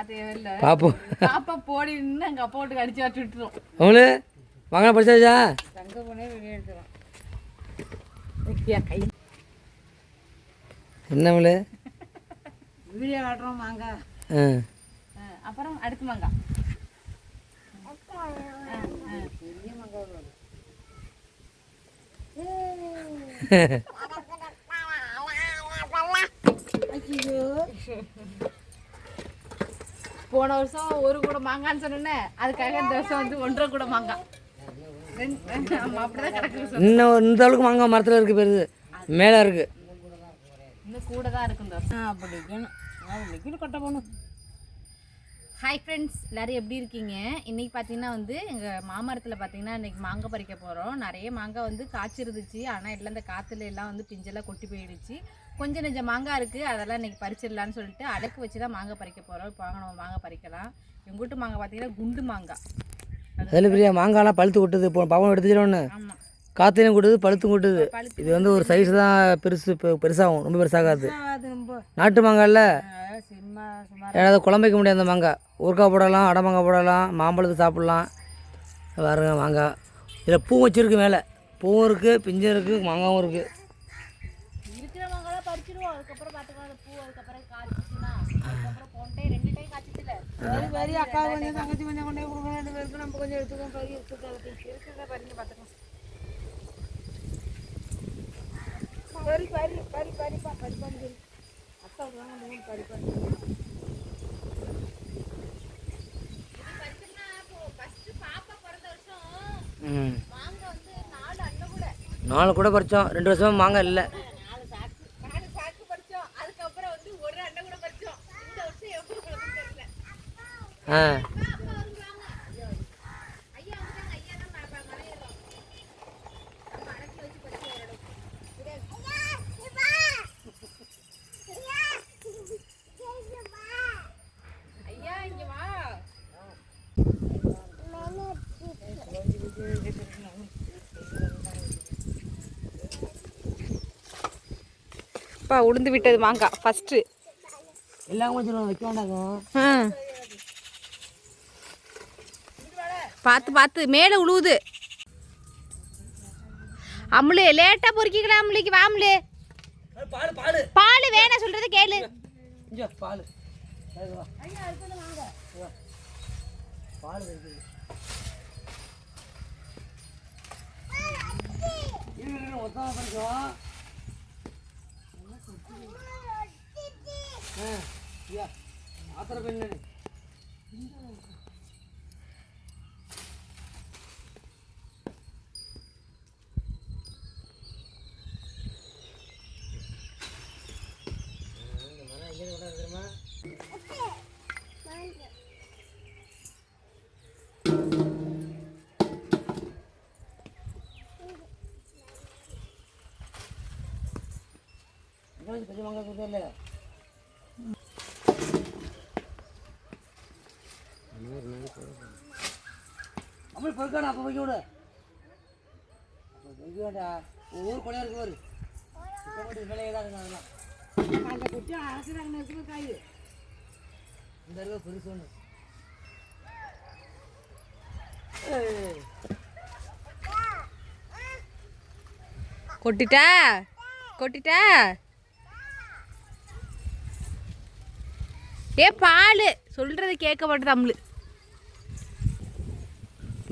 நான் தேவையில்ல பார்ப்போம் பாப்பா போடின்னு எங்க அப்பா வீட்டுக்கு அடிச்சு வச்சு விட்டுரும். அவங்களு வாங்க படிச்சாச்சா? தங்க போனே வெளியே எடுத்துரும் கை. என்ன அவங்களு வீடியோ காட்டுறோம் வாங்க. ஆ. அப்புறம் அடுத்து மாங்காய் போன வருஷம் ஒரு கூட மாங்கான்னு சொன்னேன் அதுக்காக இந்த வருஷம் வந்து ஒன்றரை கூட மாங்காய். இன்னும் இந்த அளவுக்கு மாங்காய் மரத்தில் இருக்கு பெருது மேலே இருக்கு. இன்னும் கூட தான் இருக்கும் இந்த வருஷம். அப்படிக்கணும் அப்படிக்கணும் கொட்ட போகணும். ஹாய் ஃப்ரெண்ட்ஸ் எல்லாரும் எப்படி இருக்கீங்க? இன்னைக்கு பார்த்தீங்கன்னா வந்து எங்கள் மாமரத்தில் பார்த்தீங்கன்னா இன்னைக்கு மாங்காய் பறிக்க போகிறோம் நிறைய மாங்காய் வந்து காய்ச்சிருந்துச்சு. ஆனால் எல்லாம் இந்த காற்றுல எல்லாம் வந்து பிஞ்செல்லாம் கொட்டி போயிடுச்சு. கொஞ்சம் நெஞ்ச மாங்காய் இருக்குது அதெல்லாம் இன்னைக்கு பறிச்சிடலான்னு சொல்லிட்டு அடக்கு வச்சு தான் மாங்காய் பறிக்க போகிறோம் இப்போ நம்ம மாங்காய் பறிக்கலாம். எங்கள் வீட்டு மாங்காய் பார்த்தீங்கன்னா குண்டு மாங்காய் அதில் பெரிய மாங்காய்லாம் பழுத்து கொட்டுது. இப்போ பவன் எடுத்துச்சிடோன்னு ஆமாம் காற்றுலையும் கொட்டுது பழுத்தும் கொட்டுது. இது வந்து ஒரு சைஸ் தான் பெருசு பெருசாகும். ரொம்ப பெருசாகாது. நாட்டு மாங்காய்ல சும்மா சும்மா ஏதாவது குழம்பு வைக்க முடியாது அந்த மாங்காய் ஊறுக்காய் போடலாம் அடை மாங்காய் போடலாம் மாம்பழத்துக்கு சாப்பிட்லாம் பாருங்க மாங்காய் இதில் பூ வச்சிருக்கு மேலே பூவும் இருக்குது பிஞ்சும் இருக்குது மாங்காவும் இருக்குது அக்கா கொஞ்சம் தங்கச்சி கொஞ்சம் கொண்டு போய் கொடுங்க ரெண்டு பேருக்கு நம்ம கொஞ்சம் எடுத்துக்கோம் பறி எடுத்துக்கலாம் இருக்கிறத பறிஞ்சு பார்த்துக்கலாம் பறி பறி பறி பறிப்பா பறி பறி நாலு அண்ணன் கூட நாலு கூட பறித்தோம் ரெண்டு வருஷமாக மாங்காய் இல்லை. நாலு சாக்கு நாலு சாக்கு பறிச்சோம் அதுக்கப்புறம் வந்து ஒரு அண்ணன் கூட பறிச்சோம் இந்த வருஷம் எப்படி பறிச்சுன்னு தெரியல ஆ அப்பா வருவாங்க ஐயா வந்துட்டாங்க ஐயா தான் ம- மலை ஏறும் நம்ம அடக்கி வச்சு பறிச்சு வரணும் ஐயா இங்க வா அப்பா உளுந்து விட்டது மாங்காய் ஃபர்ஸ்ட் எல்லாம் கொஞ்சம் வைக்க வேண்டாங்க. பார்த்து பார்த்து மேலே உழுவுது. அம்முலு லேட்டாக பொறுக்கிக்கலாம் அம்முலிக்கு வாம்லு பால் பால். வேணாம் சொல்றது கேளு. பால். பால் இருக்குது ஒத்தமாக படிச்சோம் ஆ ஐயா ஆத்திர பெண்ணு பெரிய மாங்காய் கொடுத்தா இல்லை பொறுக்காடா அப்போ வைக்க விடு அப்போ வைக்க வேண்டாம் ஒவ்வொரு கொலையாக இருக்கு ஒரு இப்போ மட்டும் விலையே தான் அதெல்லாம். அந்த குட்டி அரசுறாங்க இருக்குது காய். இந்த இருக்க பெருசு ஒன்று கொட்டிட்டா? கொட்டிட்டா? ஏ பால். சொல்றது கேட்க மாட்டேது அம்முலு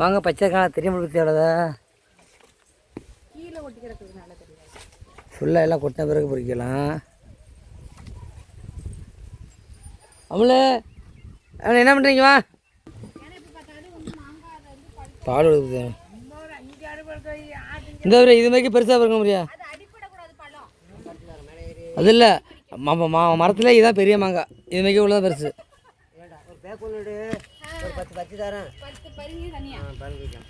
வாங்க பச்சை காலம் தெரிய முடியாது ஃபுல்லாக எல்லாம் கொட்டின பிறகு பொறிக்கலாம். அமுலு அவனை என்ன பண்ணுறீங்க வா. பால் கொடுக்குது இந்த இது மாதிரி பெருசாக இருக்க முடியா? அது இல்லை மா மரத்துல இதுதான் பெரிய மாங்காய். இது மாதிரி உள்ளதான் பெருசு. ஒரு பத்து பத்து தரேன். பத்து பருங்க தனியா? பாருங்க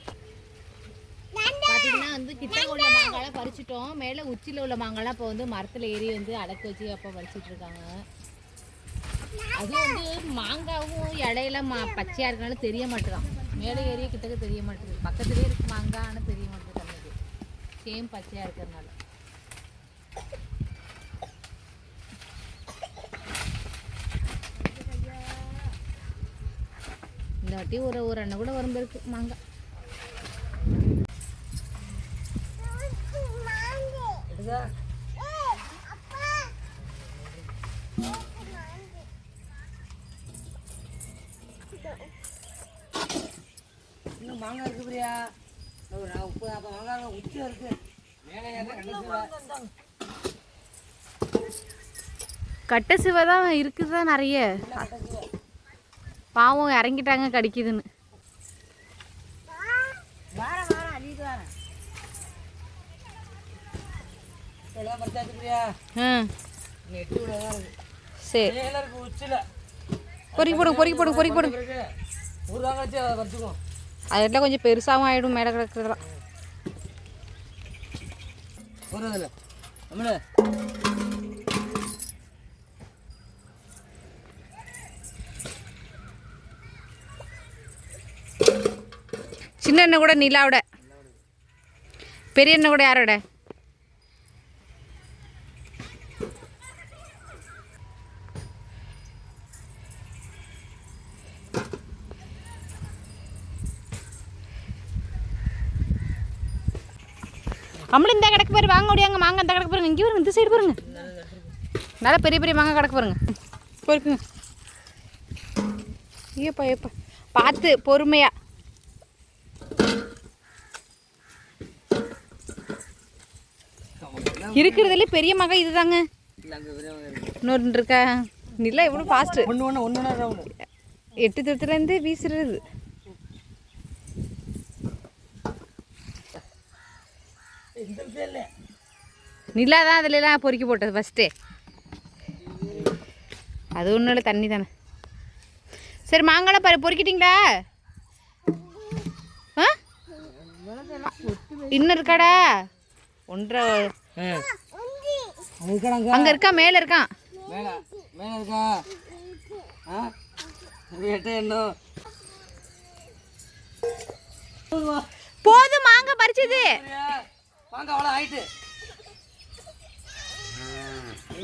பார்த்தீங்கன்னா வந்து கிட்ட உள்ள மாங்காய்லாம் பறிச்சிட்டோம். மேலே உச்சியில் உள்ள மாங்காய்லாம் இப்போ வந்து மரத்தில் ஏறி வந்து அடக்க வச்சு அப்போ பறிச்சிட்டு இருக்காங்க. அதுவும் வந்து மாங்காவும் இடையெல்லாம் மா பச்சையாக இருக்கனால தெரிய மாட்டேதான் மேலே ஏறிய கிட்டக்க தெரிய மாட்டேங்குது. பக்கத்துலேயே இருக்கு மாங்காய் ஆனால் தெரிய மாட்டேங்குது சேம் பச்சையாக இருக்கிறதுனால. இந்த வாட்டி ஒரு ஒரு அண்ணன் கூட வரும் இருக்கு மாங்காய் இன்னும் மாங்காய் இருக்கு பிரியா? ஒரு நான் உப்பு அப்போ மாங்காய் உச்சியாக இருக்கு. கட்டை சிவ. தான் இருக்குதா நிறைய? பாவம் இறங்கிட்டாங்க கடிக்குதுன்னு. எல்லாம் சரி. பொறுக்கி போடுங்க பொறுக்கி போடுங்க பொறுக்கி போடுங்க அதை அதெல்லாம் கொஞ்சம் பெருசாகவும் ஆகிடும் மேலே கிடக்குறதெல்லாம். சின்ன அண்ணன் கூட நிலாவோட பெரிய அண்ணன் கூட யாரோட? அம்மளும் இந்த கிடக்கு பாரு வாங்க முடியாங்க மாங்க இந்த கிடக்கு பாருங்க இங்கே பாருங்க இந்த சைடு பாருங்க. நல்லா பெரிய பெரிய மாங்காய் கிடக்கு பாருங்க பொறுக்குங்க ஐயப்பா ஐயப்பா. பார்த்து பொறுமையாக இருக்கிறதுல பெரிய மகன் இதுதாங்க. இல்லை பெரியவங்க இருக்கு நிலா எவ்வளோ ஃபாஸ்ட்டு ஒன்று ஒன்று ஒன்று ஒன்று எட்டு தூரத்துலேருந்து வீசுறது. இல்லை நிலா தான் அதுலலாம் பொறுக்கி போட்டது ஃபஸ்ட்டே அது ஒன்றும் இல்லை தண்ணி தானே. சரி மாங்காய் பாரு பொறுக்கிட்டீங்களா? ஆ? இன்னும் இருக்காடா ஒன்றரை அங்கே இருக்கா? மேலே இருக்கான் மேலே மேலே இருக்கா? போதும் மாங்காய் பறிச்சது. வாங்க அவ்வளோ ஆயிட்டு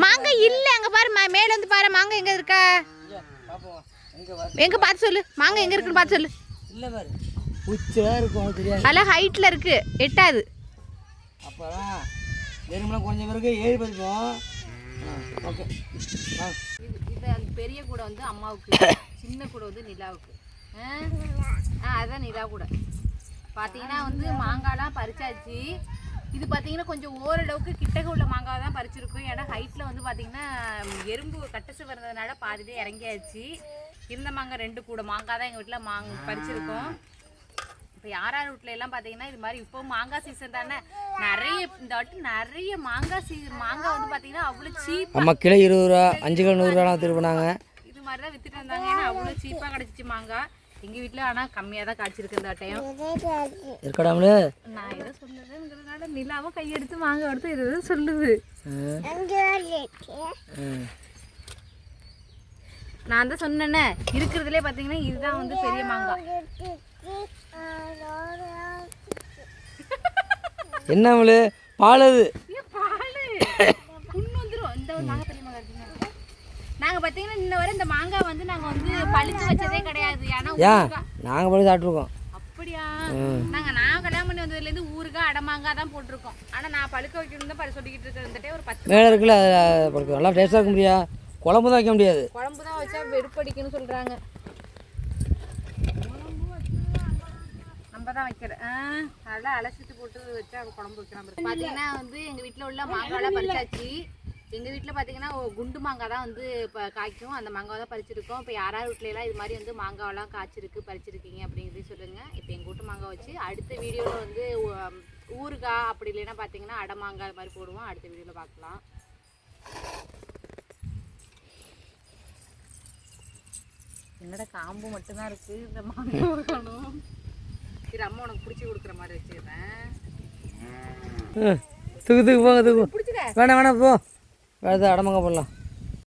மாங்காய் இல்லை அங்கே பாரு மேலே வந்து பாரு மாங்காய் எங்கே இருக்கா? எங்கே பார்த்து சொல்லு. மாங்காய் எங்கே இருக்குன்னு பார்த்து சொல்லு. இல்லை பாரு. உச்சியாக இருக்கும் தெரியாது. ஹைட்டில் இருக்கு. எட்டாது. அப்புறம் எறும்புலாம் குறைஞ்ச பிறகு ஏழு பதிப்போம் ஓகே. இப்போ இது அந்த பெரிய கூட வந்து அம்மாவுக்கு சின்ன கூட வந்து நிலாவுக்கு. ஆ? அதான் நிலா கூட. பார்த்தீங்கன்னா வந்து மாங்காய்லாம் பறிச்சாச்சு. இது பார்த்தீங்கன்னா கொஞ்சம் ஓரளவுக்கு கிட்டக்க உள்ள மாங்காய் தான் பறிச்சிருக்கும். ஏன்னா ஹைட்டில் வந்து பார்த்தீங்கன்னா எறும்பு கட்டசு வர்றதுனால பாதிலே இறங்கியாச்சு. இருந்த மாங்காய் ரெண்டு கூட. மாங்காய் தான் எங்கள் வீட்டில் மாங்க பறிச்சிருக்கோம். இப்போ யார் யார் வீட்ல எல்லாம் பார்த்தீங்கன்னா இது மாதிரி இப்போ மாங்காய் சீசன் தானே? நிறைய இந்த வாட்டி நிறைய மாங்காய் சீ மாங்காய் வந்து பார்த்தீங்கன்னா அவ்வளோ சீப் நம்ம கிலோ இருபது ரூபா அஞ்சு கிலோ நூறுரூவா திருப்பினாங்க இது மாதிரி தான் வித்துட்டு இருந்தாங்க ஏன்னா அவ்வளோ சீப்பாக கிடச்சிச்சு மாங்காய். எங்கள் வீட்டில் ஆனால் கம்மியாக தான் காய்ச்சிருக்கு இந்த டைம் இருக்கடாமல நான் எதை சொல்லுறேங்கிறதுனால நிலாவும் கையெடுத்து மாங்காய் எடுத்து இது எதுவும் சொல்லுது நான் தான் சொன்னேனே இருக்கிறதுலே பார்த்தீங்கன்னா இதுதான் வந்து பெரிய மாங்காய் என்ன அவளு? பால். அது நாங்கள் பார்த்தீங்கன்னா இன்ன வரை இந்த மாங்காய் வந்து நாங்கள் வந்து பழுத்து வச்சதே கிடையாது. ஏன்னா போய் சாப்பிட்ருக்கோம் அப்படியா? நாங்க நான் கல்யாணம் பண்ணி வந்ததுல இருந்து ஊறுகாய் அடமாங்காய் தான் போட்டிருக்கோம். ஆனா நான் பழுக்க வைக்கணும் தான் சொல்லிக்கிட்டு இருக்கிறதுட்டே ஒரு பத்து மேலே இருக்குல்ல. நல்லா டேஸ்ட்டாக இருக்க முடியா குழம்பு தான் வைக்க முடியாது. குழம்பு தான் வச்சா வெறுப்படிக்குன்னு சொல்றாங்க. நம்ம தான் வைக்கிறேன் நல்லா அலசிட்டு போட்டு வச்சா குழம்பு வைக்கலாம் பாரு. பாத்தீங்கன்னா வந்து எங்க வீட்ல உள்ள மாங்காய்லாம் பறிச்சாச்சு. எங்க வீட்ல பாத்தீங்கன்னா ஒரு குண்டு மாங்காய் தான் வந்து இப்போ காய்க்கும். அந்த மாங்காய் தான் பறிச்சிருக்கோம். இப்போ யாராவது வீட்ல எல்லாம் இது மாதிரி வந்து மாங்காயெல்லாம் காய்ச்சிருக்கு பறிச்சிருக்கீங்க அப்படிங்கிறது சொல்லுங்க. இப்போ எங்க வீட்டு மாங்காய் வச்சு அடுத்த வீடியோவில் வந்து ஊறுகாய் அப்படி இல்லைன்னா பார்த்தீங்கன்னா அடை மாங்காய் மாதிரி போடுவோம். அடுத்த வீடியோவில் பார்க்கலாம் என்னடா காம்பு மட்டும்தான் இருக்கு? இந்த மாங்காய் கொடுக்கணும் சரி அம்மா உனக்கு பிடிச்சி கொடுக்குற மாதிரி வச்சுக்கிறேன். தூக்கு தூக்கு போங்க தூக்கு. வேணாம் வேணாம் போ. வேறு அடமாங்க போடலாம்.